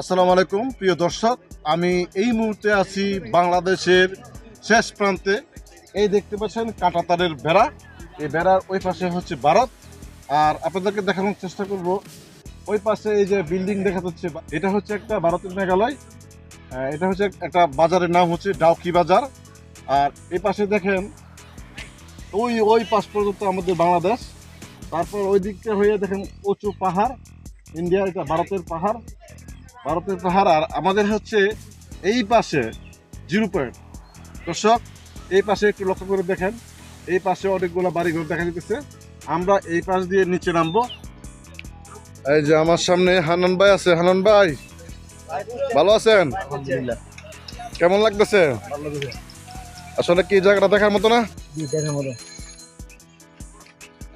আসসালামু আলাইকুম, প্রিয় দর্শক। আমি এই মুহূর্তে আছি বাংলাদেশের শেষ প্রান্তে। এই দেখতে পাচ্ছেন কাঁটাতারের বেড়া। এই বেড়ার ওই পাশে হচ্ছে ভারত। আর আপনাদেরকে দেখানোর চেষ্টা করব, ওই পাশে এই যে বিল্ডিং দেখা যাচ্ছে, এটা হচ্ছে একটা ভারতের মেঘালয়। এটা হচ্ছে একটা বাজারের নাম হচ্ছে ডাউকি বাজার। আর এই পাশে দেখেন, ওই ওই পাশ পর্যন্ত আমাদের বাংলাদেশ। তারপর ওই দিকটা হয়ে দেখেন উঁচু পাহাড়। ইন্ডিয়া এটা ভারতের পাহাড়। ভারতের পাহাড় আর আমাদের হচ্ছে এই পাশে জিরো পয়েন্ট। দর্শক এই পাশে একটু লক্ষ্য করে দেখেন এই পাশে অনেকগুলো বাড়িঘর দেখা যেতেছে আমরা এই পাশ দিয়ে নিচে নামবো। এই যে আমার সামনে হানান ভাই আছে। হানান ভাই ভালো আছেন? কেমন লাগতেছে? আসলে কি জায়গাটা দেখার মতো না?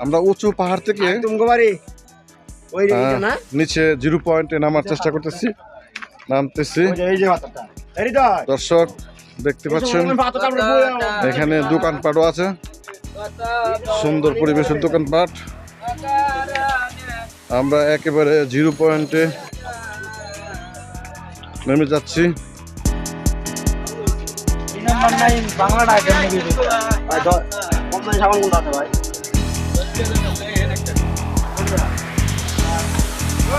আমরা উঁচু পাহাড় থেকে নিচে জিরো পয়েন্টে নামার চেষ্টা করতেছি। নামতেছি। দর্শক দেখতে পাচ্ছেন এখানে দোকানপাটও আছে। সুন্দর পরিবেশের দোকানপাট। আমরা একেবারে জিরো পয়েন্টে নেমে যাচ্ছি। ভাই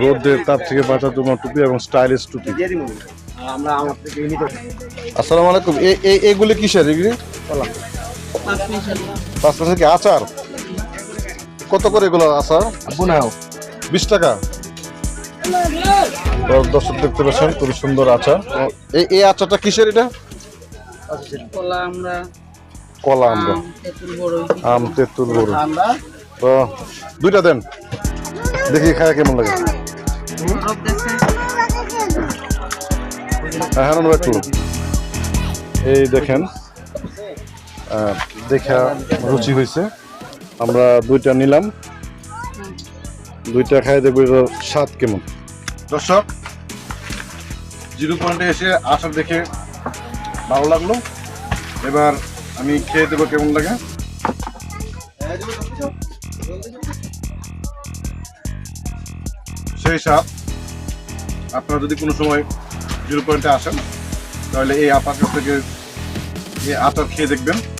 রোদের তাপ থেকে বাঁচার জন্য টুপি এবং স্টাইলিশ টুপি। আসসালামু আলাইকুম। এইগুলি কিসের এগুলি? পাঁচ পাশে কি আচার? কত করে এগুলো আচার? বোনাও। বিশ টাকা। দর্শক দেখতে পাচ্ছেন খুবই সুন্দর আচার। এই এই আচারটা কিসের এটা? কলা আমরা কলা আমরা। আম, তেঁতুল আম তেঁতুল বড় তো দুইটা দেন। দেখি খায় কেমন লাগে। হ্যাঁ হ্যাঁ একটু এই দেখেন দেখা রুচি হয়েছে। আমরা দুইটা নিলাম। দুইটা খাই দেখব স্বাদ কেমন। দর্শক, জিরো পয়েন্টে এসে আসার দেখে ভালো লাগল। এবার আমি খেয়ে দেবো কেমন লাগে। সেই সাপ, আপনারা যদি কোনো সময় জিরো পয়েন্টে আসেন, তাহলে এই আপার থেকে এই আচার খেয়ে দেখবেন।